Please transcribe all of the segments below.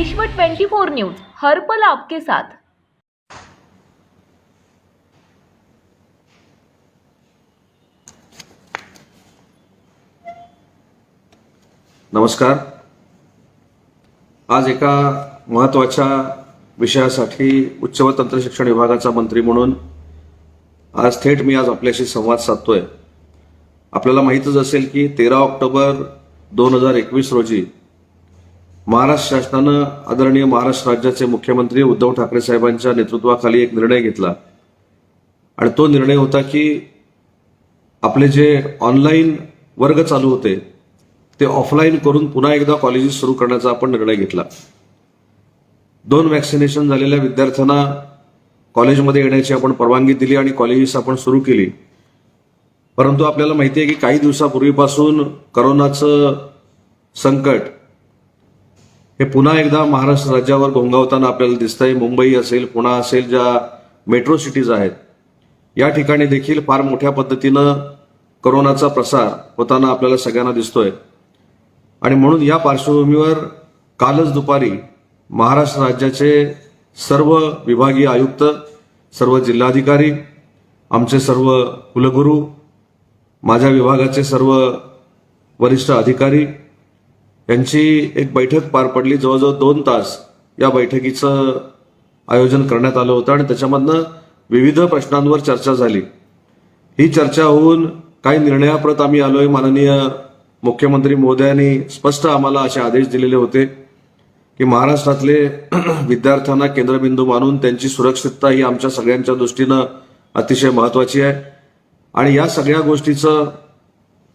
विश्व 24 न्यूज हर पल आपके साथ. नमस्कार. आज एका महत्त्वाच्या विषयासाठी उच्च व तंत्र शिक्षण विभागाचा मंत्री म्हणून आज थेट मी आज आपल्याशी संवाद साधतोय. आपल्याला माहीतच असेल की तेरा ऑक्टोबर दोन हजार एकवीस रोजी महाराष्ट्र शासनानं आदरणीय महाराष्ट्र राज्याचे मुख्यमंत्री उद्धव ठाकरे साहेबांच्या नेतृत्वाखाली एक निर्णय घेतला. आणि तो निर्णय होता की आपले जे ऑनलाईन वर्ग चालू होते ते ऑफलाईन करून पुन्हा एकदा कॉलेजेस सुरू करण्याचा आपण निर्णय घेतला. दोन वॅक्सिनेशन झालेल्या विद्यार्थ्यांना कॉलेजमध्ये येण्याची आपण परवानगी दिली आणि कॉलेजेस आपण सुरू केली. परंतु आपल्याला माहिती आहे की काही दिवसापूर्वीपासून करोनाचं संकट हे पुन्हा एकदा महाराष्ट्र राज्यावर घोंगावताना आपल्याला दिसतंय. मुंबई असेल पुणा असेल ज्या मेट्रो सिटीज आहेत या ठिकाणी देखील फार मोठ्या पद्धतीनं करोनाचा प्रसार होताना आपल्याला सगळ्यांना दिसतोय. आणि म्हणून या पार्श्वभूमीवर कालच दुपारी महाराष्ट्र राज्याचे सर्व विभागीय आयुक्त सर्व जिल्हाधिकारी आमचे सर्व कुलगुरू माझ्या विभागाचे सर्व वरिष्ठ अधिकारी यांची एक बैठक पार पडली. जवळजवळ दोन तास या बैठकीचं आयोजन करण्यात आलं होतं आणि त्याच्यामधनं विविध प्रश्नांवर चर्चा झाली. ही चर्चा होऊन काही निर्णयाप्रत आम्ही आलोय. माननीय मुख्यमंत्री मोदयांनी स्पष्ट आम्हाला असे आदेश दिलेले होते की महाराष्ट्रातले विद्यार्थ्यांना केंद्रबिंदू मानून त्यांची सुरक्षितता ही आमच्या सगळ्यांच्या दृष्टीनं अतिशय महत्वाची आहे. आणि या सगळ्या गोष्टीचं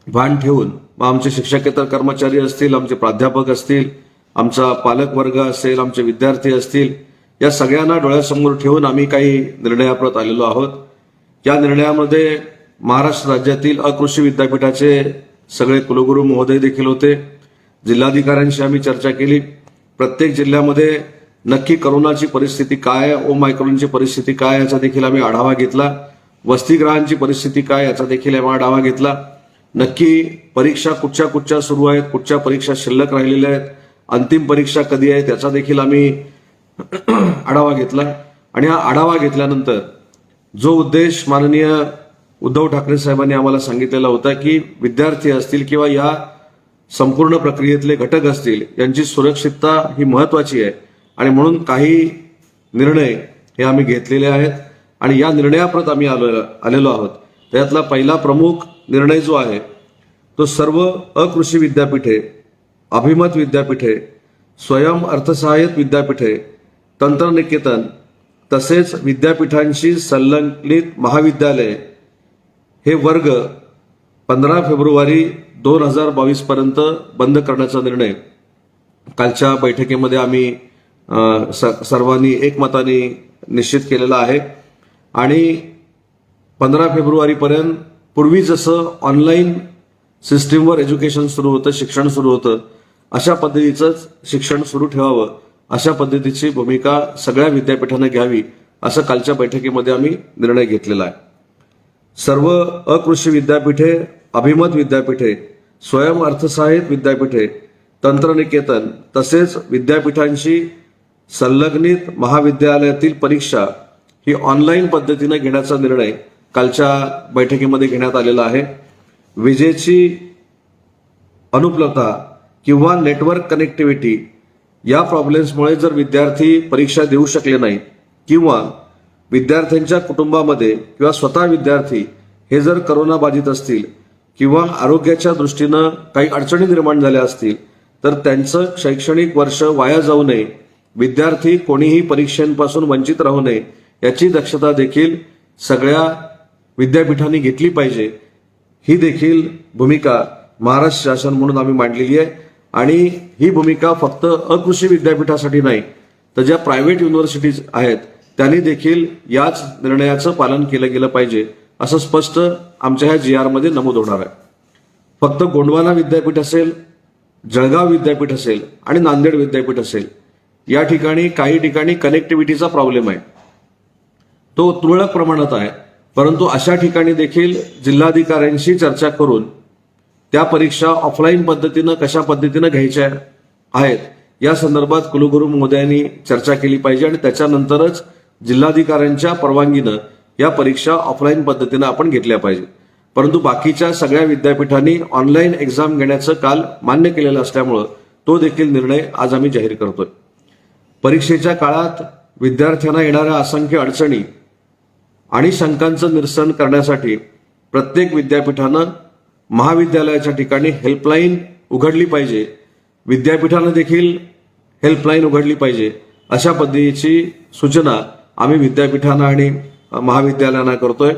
भान ठेवून. मग आमचे शिक्षकेतर कर्मचारी असतील आमचे प्राध्यापक असतील आमचा पालक वर्ग असेल आमचे विद्यार्थी असतील या सगळ्यांना डोळ्यासमोर ठेवून आम्ही काही निर्णयाप्रत आलेलो आहोत. या निर्णयामध्ये महाराष्ट्र राज्यातील अकृषी विद्यापीठाचे सगळे कुलगुरू महोदय देखील होते. जिल्हाधिकाऱ्यांशी आम्ही चर्चा केली. प्रत्येक जिल्ह्यामध्ये नक्की करोनाची परिस्थिती काय आहे, मायक्रोनची परिस्थिती काय याचा देखील आम्ही आढावा घेतला. वसतिग्रहांची परिस्थिती काय याचा देखील आम्ही आढावा घेतला. नक्की परीक्षा कुठच्या कुठच्या सुरू आहेत कुठच्या परीक्षा शिल्लक राहिलेल्या आहेत अंतिम परीक्षा कधी आहे त्याचा देखील आम्ही आढावा घेतला. आणि हा आढावा घेतल्यानंतर जो उद्देश माननीय उद्धव ठाकरे साहेबांनी आम्हाला सांगितलेला होता की विद्यार्थी असतील किंवा या संपूर्ण प्रक्रियेतले घटक असतील यांची सुरक्षितता ही महत्वाची आहे. आणि म्हणून काही निर्णय हे आम्ही घेतलेले आहेत. आणि या निर्णयाप्रत आम्ही आलो आलेलो आहोत. त्यातला पहिला प्रमुख निर्णय जो आहे तो सर्व अकृषी विद्यापीठे अभिमत विद्यापीठे स्वयं अर्थसहाय्यित विद्यापीठे तंत्रनिकेतन तसेच विद्यापीठांशी संलग्नित महाविद्यालय हे वर्ग पंधरा फेब्रुवारी दोन हजार बावीसपर्यंत बंद करण्याचा निर्णय. कालच्या बैठकीमध्ये आम्ही स- सर्वांनी एकमताने निश्चित केलेला आहे. आणि पंधरा फेब्रुवारीपर्यंत पूर्वी जसं ऑनलाईन सिस्टीमवर एज्युकेशन सुरू होतं शिक्षण सुरू होतं अशा पद्धतीचंच शिक्षण सुरू ठेवावं अशा पद्धतीची भूमिका सगळ्या विद्यापीठानं घ्यावी असं कालच्या बैठकीमध्ये आम्ही निर्णय घेतलेला आहे. सर्व अकृषी विद्यापीठे अभिमत विद्यापीठे स्वयं अर्थसहाय्यित विद्यापीठे तंत्रनिकेतन तसेच विद्यापीठांशी संलग्नित महाविद्यालयातील परीक्षा ही ऑनलाईन पद्धतीनं घेण्याचा निर्णय कालच्या बैठकीमध्ये घेण्यात आलेला आहे. विजेची अनुपलब्धता किंवा नेटवर्क कनेक्टिव्हिटी या प्रॉब्लेम्समुळे जर विद्यार्थी परीक्षा देऊ शकले नाही किंवा विद्यार्थ्यांच्या कुटुंबामध्ये किंवा स्वतः विद्यार्थी हे जर करोना बाधित असतील किंवा आरोग्याच्या दृष्टीनं काही अडचणी निर्माण झाल्या असतील तर त्यांचं शैक्षणिक वर्ष वाया जाऊ नये. विद्यार्थी कोणीही परीक्षांपासून वंचित राहू नये याची दक्षता देखील सगळ्या विद्यापीठांनी घेतली पाहिजे. ही देखील भूमिका महाराष्ट्र शासन म्हणून आम्ही मांडलेली आहे. आणि ही भूमिका फक्त अकृषी विद्यापीठासाठी नाही तर ज्या प्रायव्हेट युनिव्हर्सिटीज आहेत त्यांनी देखील याच निर्णयाचं पालन केलं गेलं पाहिजे असं स्पष्ट आमच्या ह्या जी आरमध्ये नमूद होणार आहे. फक्त गोंडवाना विद्यापीठ असेल जळगाव विद्यापीठ असेल आणि नांदेड विद्यापीठ असेल या ठिकाणी काही ठिकाणी कनेक्टिव्हिटीचा प्रॉब्लेम आहे. तो तुरळक प्रमाणात आहे. परंतु अशा ठिकाणी देखील जिल्हाधिकाऱ्यांशी चर्चा करून त्या परीक्षा ऑफलाईन पद्धतीनं कशा पद्धतीनं घ्यायच्या आहेत या संदर्भात कुलगुरू महोदयांनी चर्चा केली पाहिजे आणि त्याच्यानंतरच जिल्हाधिकाऱ्यांच्या परवानगीनं या परीक्षा ऑफलाईन पद्धतीनं आपण घेतल्या पाहिजे परंतु बाकीच्या सगळ्या विद्यापीठांनी ऑनलाईन एक्झाम घेण्याचं काल मान्य केलेलं असल्यामुळं तो देखील निर्णय आज आम्ही जाहीर करतोय. परीक्षेच्या काळात विद्यार्थ्यांना येणाऱ्या असंख्य अडचणी आणि शंकांचं निरसन करण्यासाठी प्रत्येक विद्यापीठानं महाविद्यालयाच्या ठिकाणी हेल्पलाईन उघडली पाहिजे. विद्यापीठानं देखील हेल्पलाईन उघडली पाहिजे. अशा पद्धतीची सूचना आम्ही विद्यापीठांना आणि महाविद्यालयांना करतोय.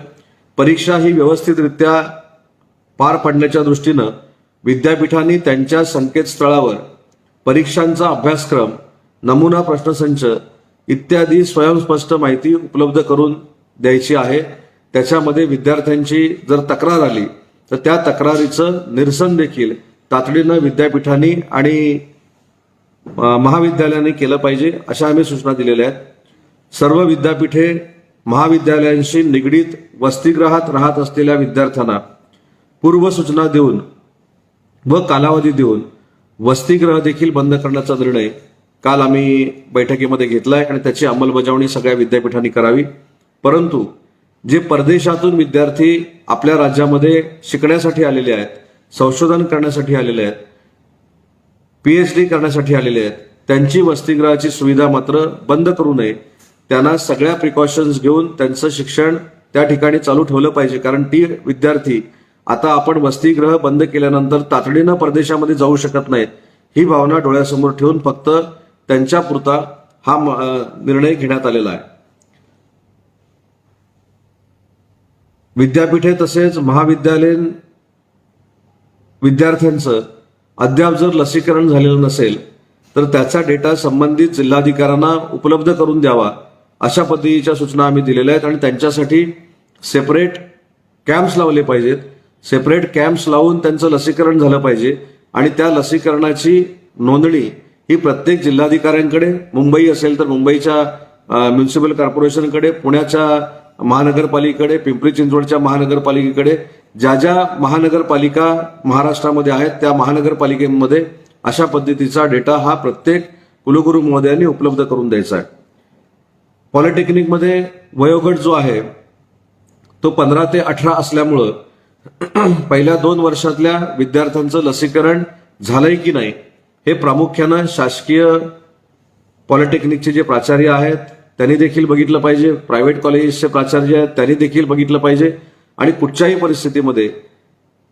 परीक्षा ही व्यवस्थितरित्या पार पडण्याच्या दृष्टीनं विद्यापीठांनी त्यांच्या संकेतस्थळावर परीक्षांचा अभ्यासक्रम नमुना प्रश्नसंच इत्यादी स्वयंस्पष्ट माहिती उपलब्ध करून द्यायची आहे. त्याच्यामध्ये विद्यार्थ्यांची जर तक्रार आली तर त्या तक्रारीचं निरसन देखील तातडीनं विद्यापीठांनी आणि महाविद्यालयाने केलं पाहिजे अशा आम्ही सूचना दिलेल्या आहेत. सर्व विद्यापीठे महाविद्यालयांशी निगडीत वसतिगृहात राहत असलेल्या विद्यार्थ्यांना पूर्वसूचना देऊन व कालावधी देऊन वसतिगृह देखील बंद करण्याचा निर्णय काल आम्ही बैठकीमध्ये घेतला आहे आणि त्याची अंमलबजावणी सगळ्या विद्यापीठांनी करावी. परंतु जे परदेशातून विद्यार्थी आपल्या राज्यामध्ये शिकण्यासाठी आलेले आहेत संशोधन करण्यासाठी आलेले आहेत पीएचडी करण्यासाठी आलेले आहेत त्यांची वसतिगृहाची सुविधा मात्र बंद करू नये. त्यांना सगळ्या प्रिकॉशन्स घेऊन त्यांचं शिक्षण त्या ठिकाणी चालू ठेवलं पाहिजे. कारण ती विद्यार्थी आता आपण वसतिगृह बंद केल्यानंतर तातडीनं परदेशामध्ये जाऊ शकत नाहीत. ही भावना डोळ्यासमोर ठेवून फक्त त्यांच्या पुरता हा निर्णय घेण्यात आलेला आहे. विद्यापीठे तसेच महाविद्यालयीन विद्यार्थ्यांचं अद्याप जर लसीकरण झालेलं नसेल तर त्याचा डेटा संबंधित जिल्हाधिकाऱ्यांना उपलब्ध करून द्यावा अशा पद्धतीच्या सूचना आम्ही दिलेल्या आहेत आणि त्यांच्यासाठी सेपरेट कॅम्प्स लावले पाहिजेत. सेपरेट कॅम्प्स लावून त्यांचं लसीकरण झालं पाहिजे आणि त्या लसीकरणाची नोंदणी ही प्रत्येक जिल्हाधिकाऱ्यांकडे मुंबई असेल तर मुंबईच्या म्युन्सिपल कॉर्पोरेशनकडे पुण्याच्या महानगरपालिकेकडे पिंपरी चिंचवडच्या महानगरपालिकेकडे ज्या ज्या महानगरपालिका महाराष्ट्रामध्ये आहेत त्या महानगरपालिकेमध्ये अशा पद्धतीचा डेटा हा प्रत्येक कुलगुरू महोदयांनी उपलब्ध करून द्यायचा आहे. पॉलिटेक्निकमध्ये वयोगट जो आहे तो पंधरा ते अठरा असल्यामुळं पहिल्या दोन वर्षातल्या विद्यार्थ्यांचं लसीकरण झालंय की नाही हे प्रामुख्यानं शासकीय पॉलिटेक्निकचे जे प्राचार्य आहेत त्यांनी देखील बघितलं पाहिजे. प्रायव्हेट कॉलेजेसचे प्राचार्य आहेत त्यांनी देखील बघितलं पाहिजे. आणि कुठच्याही परिस्थितीमध्ये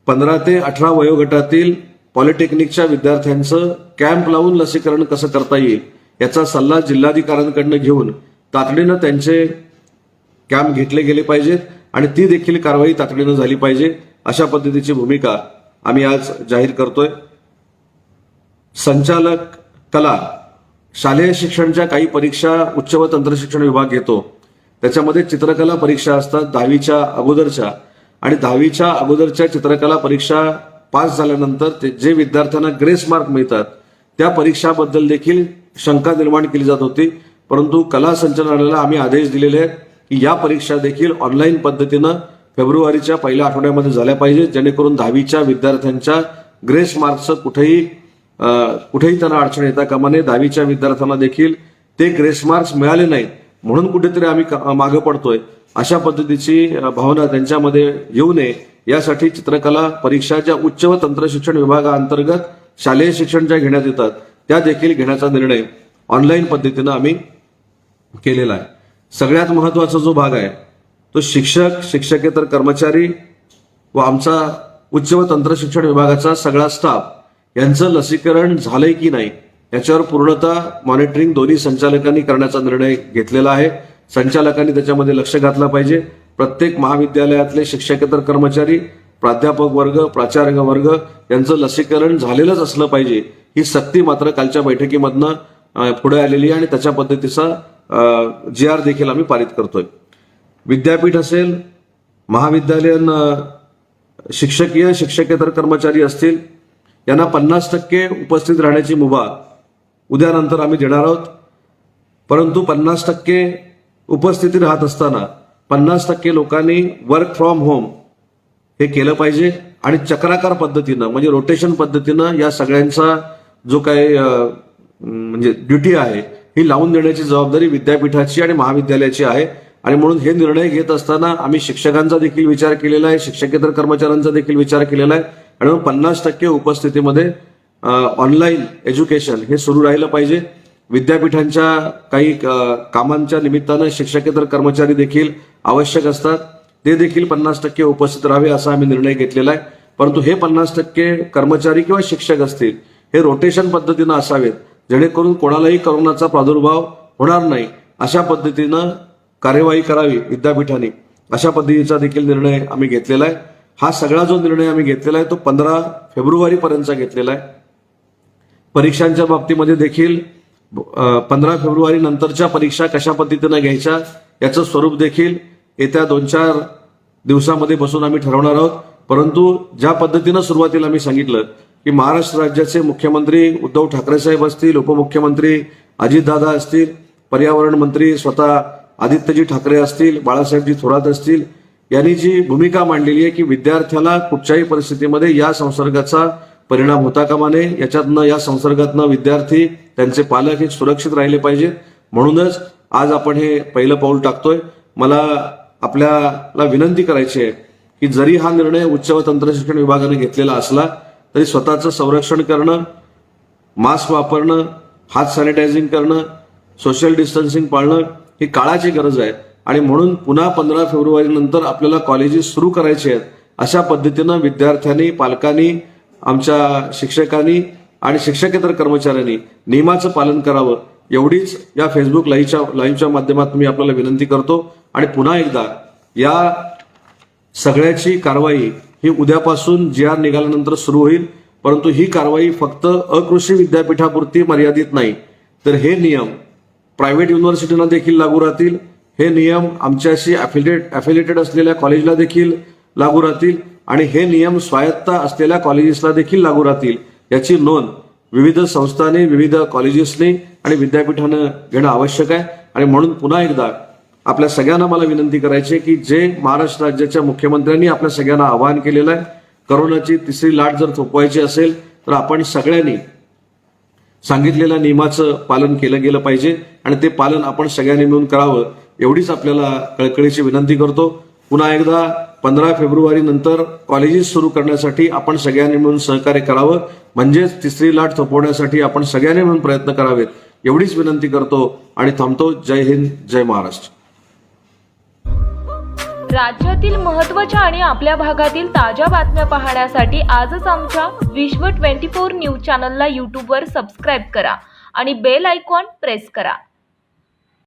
पंधरा ते अठरा वयोगटातील पॉलिटेक्निकच्या विद्यार्थ्यांचं कॅम्प लावून लसीकरण कसं करता येईल याचा सल्ला जिल्हाधिकाऱ्यांकडनं घेऊन तातडीनं त्यांचे कॅम्प घेतले गेले पाहिजेत आणि ती देखील कारवाई तातडीनं झाली पाहिजे अशा पद्धतीची भूमिका आम्ही आज जाहीर करतोय. संचालक कला शालेय शिक्षणच्या काही परीक्षा उच्च व तंत्रशिक्षण विभाग घेतो. त्याच्यामध्ये चित्रकला परीक्षा असतात दहावीच्या अगोदरच्या. आणि दहावीच्या अगोदरच्या चित्रकला परीक्षा पास झाल्यानंतर ते जे विद्यार्थ्यांना ग्रेस मार्क मिळतात त्या परीक्षाबद्दल देखील शंका निर्माण केली जात होती. परंतु कला संचालनालयाला आम्ही आदेश दिलेले आहेत की या परीक्षा देखील ऑनलाईन पद्धतीनं फेब्रुवारीच्या पहिल्या आठवड्यामध्ये झाल्या पाहिजे जेणेकरून दहावीच्या विद्यार्थ्यांच्या ग्रेस मार्क्सचं कुठेही कुठेही त्यांना अडचण येता कामा नये. दहावीच्या विद्यार्थ्यांना देखील ते ग्रेस मार्क्स मिळाले नाहीत. म्हणून कुठेतरी आम्ही मागे मागं पडतोय. अशा पद्धतीची भावना त्यांच्यामध्ये येऊ नये. यासाठी चित्रकला परीक्षा ज्या उच्च व तंत्रशिक्षण विभागाअंतर्गत शालेय शिक्षण ज्या घेण्यात येतात त्या देखील घेण्याचा निर्णय ऑनलाईन पद्धतीनं आम्ही केलेला आहे. सगळ्यात महत्त्वाचा जो भाग आहे तो शिक्षक शिक्षकेतर कर्मचारी व आमचा उच्च व तंत्र शिक्षण विभागाचा सगळा स्टाफ यांचं लसीकरण झालंय की नाही याच्यावर पूर्णतः मॉनिटरिंग दोन्ही संचालकांनी करण्याचा निर्णय घेतलेला आहे. संचालकांनी त्याच्यामध्ये लक्ष घातलं पाहिजे. प्रत्येक महाविद्यालयातले शिक्षकेतर कर्मचारी प्राध्यापक वर्ग प्राचार्य वर्ग यांचं लसीकरण झालेलंच असलं पाहिजे. ही सक्ती मात्र कालच्या बैठकीमधनं पुढे आलेली आहे आणि त्याच्या पद्धतीचा जी आर देखील आम्ही पारित करतोय. विद्यापीठ असेल महाविद्यालयीन शिक्षकीय शिक्षकेतर कर्मचारी असतील यांना पन्नास टक्के उपस्थित राहण्याची मुभा उद्यानंतर आम्ही देणार आहोत. परंतु पन्नास टक्के उपस्थिती राहत असताना पन्नास टक्के लोकांनी वर्क फ्रॉम होम हे केलं पाहिजे आणि चक्राकार पद्धतीनं म्हणजे रोटेशन पद्धतीनं या सगळ्यांचा जो काही म्हणजे ड्युटी आहे ही लावून देण्याची जबाबदारी विद्यापीठाची आणि महाविद्यालयाची आहे. आणि म्हणून हे निर्णय घेत असताना आम्ही शिक्षकांचा देखील विचार केलेला आहे शिक्षकेतर कर्मचाऱ्यांचा देखील विचार केलेला आहे. आणि मग पन्नास टक्के उपस्थितीमध्ये ऑनलाईन एज्युकेशन हे सुरू राहिलं पाहिजे. विद्यापीठांच्या काही कामांच्या निमित्तानं शिक्षकेतर कर्मचारी देखील आवश्यक असतात. ते देखील पन्नास टक्के उपस्थित राहावे असा आम्ही निर्णय घेतलेला आहे. परंतु हे पन्नास टक्के कर्मचारी किंवा शिक्षक असतील हे रोटेशन पद्धतीनं असावेत. जेणेकरून कोणालाही करोनाचा प्रादुर्भाव होणार नाही. अशा पद्धतीनं कार्यवाही करावी विद्यापीठाने. अशा पद्धतीचा देखील निर्णय आम्ही घेतलेला आहे. हा सगळा जो निर्णय आम्ही घेतलेला आहे तो पंधरा फेब्रुवारीपर्यंतचा घेतलेला आहे. परीक्षांच्या बाबतीमध्ये देखील पंधरा फेब्रुवारी नंतरच्या परीक्षा कशा पद्धतीनं घ्यायच्या याचं स्वरूप देखील येत्या दोन चार दिवसामध्ये बसून आम्ही ठरवणार आहोत. परंतु ज्या पद्धतीनं सुरुवातीला मी सांगितलं की महाराष्ट्र राज्याचे मुख्यमंत्री उद्धव ठाकरे साहेब असतील उपमुख्यमंत्री अजितदादा असतील पर्यावरण मंत्री स्वतः आदित्यजी ठाकरे असतील बाळासाहेबजी थोरात असतील यांनी जी भूमिका मांडलेली आहे की विद्यार्थ्याला कुठच्याही परिस्थितीमध्ये या संसर्गाचा परिणाम होता कामा नये. याच्यातनं या संसर्गातनं विद्यार्थी त्यांचे पालक हे सुरक्षित राहिले पाहिजेत. म्हणूनच आज आपण हे पहिलं पाऊल टाकतोय. मला आपल्याला विनंती करायची आहे की जरी हा निर्णय उच्च व तंत्रशिक्षण विभागाने घेतलेला असला तरी स्वतःचं संरक्षण करणं मास्क वापरणं हात सॅनिटायझिंग करणं सोशल डिस्टन्सिंग पाळणं ही काळाची गरज आहे. आणि म्हणून पुन्हा पंधरा फेब्रुवारी नंतर आपल्याला कॉलेजेस सुरू करायचे आहेत अशा पद्धतीनं विद्यार्थ्यांनी पालकांनी आमच्या शिक्षकांनी आणि शिक्षकेतर कर्मचाऱ्यांनी नियमाचं पालन करावं. एवढीच या फेसबुक लाईव्हच्या लाईव्हच्या माध्यमातून मी आपल्याला विनंती करतो. आणि पुन्हा एकदा या सगळ्याची कारवाई ही उद्यापासून जी आर निघाल्यानंतर सुरू होईल परंतु ही कारवाई फक्त अकृषी विद्यापीठापुरती मर्यादित नाही. तर हे नियम प्रायव्हेट युनिव्हर्सिटीना देखील लागू राहतील. हे नियम आमच्याशी अफिलिएट अफिलिएटेड असलेल्या कॉलेजला देखील लागू राहतील आणि हे नियम स्वायत्त असलेल्या कॉलेजेसला देखील लागू राहतील याची नोंद विविध संस्थांनी विविध कॉलेजेसनी आणि विद्यापीठानं घेणं आवश्यक आहे. आणि म्हणून पुन्हा एकदा आपल्या सगळ्यांना मला विनंती करायची की जे महाराष्ट्र राज्याच्या मुख्यमंत्र्यांनी आपल्या सगळ्यांना आवाहन केलेलं आहे करोनाची तिसरी लाट जर थोपवायची असेल तर आपण सगळ्यांनी सांगितलेल्या नियमाचं पालन केलं गेलं पाहिजे आणि ते पालन आपण सगळ्यांनी मिळून करावं. एवढीच आपल्याला कळकळीची विनंती करतो. पुन्हा एकदा पंधरा फेब्रुवारी नंतर कॉलेजेस सुरू करण्यासाठी आपण सगळ्यांनी मिळून सहकार्य करावं. म्हणजेच तिसरी लाट थोपवण्यासाठी आपण सगळ्यांनी मिळून प्रयत्न करावेत. एवढीच विनंती करतो आणि थांबतो. जय हिंद जय महाराष्ट्र. राज्यातील महत्त्वाच्या आणि आपल्या भागातील ताज्या बातम्या पाहण्यासाठी आजच आमच्या विश्व 24 न्यूज चॅनलला यूट्यूबवर सबस्क्राईब करा आणि बेल आयकॉन प्रेस करा.